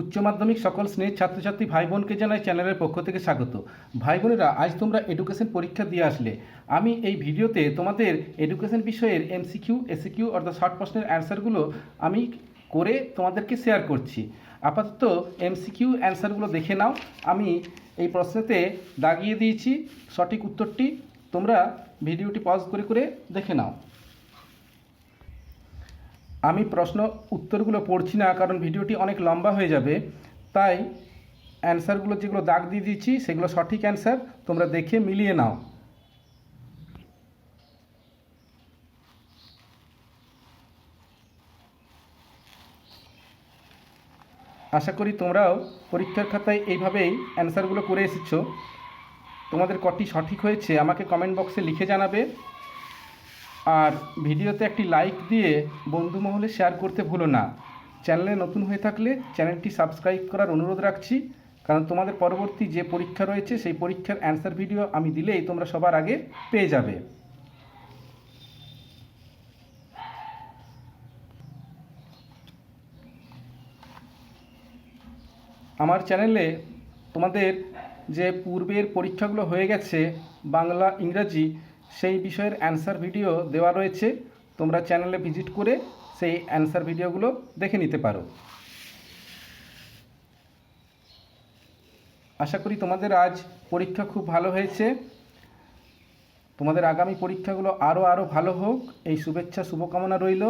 উচ্চ মাধ্যমিক সকল স্নেহ ছাত্রছাত্রী ভাই বোনকে জানাই চ্যানেলের পক্ষ থেকে স্বাগত। ভাই বোনেরা আজ তোমরা এডুকেশন পরীক্ষা দিয়ে আসলে। আমি এই ভিডিওতে তোমাদের এডুকেশন বিষয়ের এমসিকিউ এসিকিউ অর্থাৎ শর্ট প্রশ্নের অ্যান্সারগুলো আমি করে তোমাদেরকে শেয়ার করছি। আপাতত এমসিকিউ অ্যান্সারগুলো দেখে নাও। আমি এই প্রশ্নেতে দাগিয়ে দিয়েছি সঠিক উত্তরটি। তোমরা ভিডিওটি পজ করে করে দেখে নাও। আমি প্রশ্ন উত্তরগুলো পড়ছি না, কারণ ভিডিওটি অনেক লম্বা হয়ে যাবে। তাই অ্যান্সারগুলো যেগুলো দাগ দিয়ে দিচ্ছি, সেগুলো সঠিক অ্যান্সার, তোমরা দেখে মিলিয়ে নাও। আশা করি তোমরাও পরীক্ষার খাতায় এইভাবেই অ্যান্সারগুলো করে এসেছ। তোমাদের কটি সঠিক হয়েছে, আমাকে কমেন্ট বক্সে লিখে জানাবে। আর ভিডিওতে একটি লাইক দিয়ে বন্ধু মহলে শেয়ার করতে ভুলো না। চ্যানেলে নতুন হয়ে থাকলে চ্যানেলটি সাবস্ক্রাইব করার অনুরোধ রাখছি। কারণ তোমাদের পরবর্তী যে পরীক্ষা রয়েছে, সেই পরীক্ষার অ্যান্সার ভিডিও আমি দিলেই তোমরা সবার আগে পেয়ে যাবে। আমার চ্যানেলে তোমাদের যে পূর্বের পরীক্ষাগুলো হয়ে গেছে, বাংলা, ইংরাজি সেই বিষয়ের অ্যান্সার ভিডিও দেওয়া রয়েছে। তোমরা চ্যানেলে ভিজিট করে সেই অ্যান্সার ভিডিওগুলো দেখে নিতে পারো। আশা করি তোমাদের আজ পরীক্ষা খুব ভালো হয়েছে। তোমাদের আগামী পরীক্ষাগুলো আরও আরও ভালো হোক। এই শুভেচ্ছা, শুভকামনা রইল।